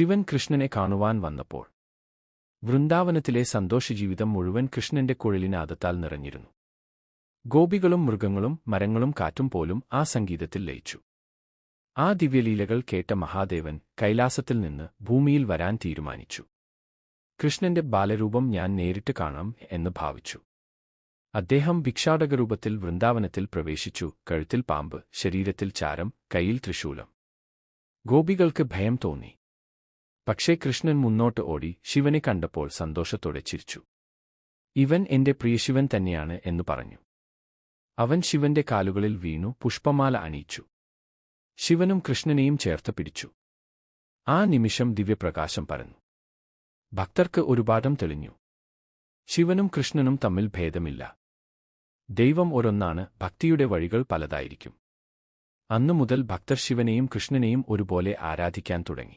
ശിവൻ കൃഷ്ണനെ കാണുവാൻ വന്നപ്പോൾ വൃന്ദാവനത്തിലെ സന്തോഷജീവിതം മുഴുവൻ കൃഷ്ണന്റെ കുഴലിനാദത്താൽ നിറഞ്ഞിരുന്നു. ഗോപികളും മൃഗങ്ങളും മരങ്ങളും കാറ്റും പോലും ആ സംഗീതത്തിൽ ലയിച്ചു. ആ ദിവ്യലീലകൾ കേട്ട മഹാദേവൻ കൈലാസത്തിൽ നിന്ന് ഭൂമിയിൽ വരാൻ തീരുമാനിച്ചു. കൃഷ്ണന്റെ ബാലരൂപം ഞാൻ നേരിട്ട് കാണാം എന്ന് ഭാവിച്ചു. അദ്ദേഹം ഭിക്ഷാടകരൂപത്തിൽ വൃന്ദാവനത്തിൽ പ്രവേശിച്ചു കഴുത്തിൽ പാമ്പ് ശരീരത്തിൽ ചാരം കയ്യിൽ തൃശൂലം. ഗോപികൾക്ക് ഭയം തോന്നി. പക്ഷേ കൃഷ്ണൻ മുന്നോട്ട് ഓടി ശിവനെ കണ്ടപ്പോൾ സന്തോഷത്തോടെ ചിരിച്ചു. ഇവൻ എന്റെ പ്രിയശിവൻ തന്നെയാണ് എന്ന് പറഞ്ഞു. അവൻ ശിവന്റെ കാലുകളിൽ വീണു പുഷ്പമാല അണിയിച്ചു. ശിവനും കൃഷ്ണനെയും ചേർത്ത് പിടിച്ചു. ആ നിമിഷം ദിവ്യപ്രകാശം പരന്നു. ഭക്തർക്ക് ഒരുപാടം തെളിഞ്ഞു. ശിവനും കൃഷ്ണനും തമ്മിൽ ഭേദമില്ല. ദൈവം ഒരൊന്നാണ് ഭക്തിയുടെ വഴികൾ പലതായിരിക്കും. അന്നു മുതൽ ഭക്തർ ശിവനെയും കൃഷ്ണനെയും ഒരുപോലെ ആരാധിക്കാൻ തുടങ്ങി.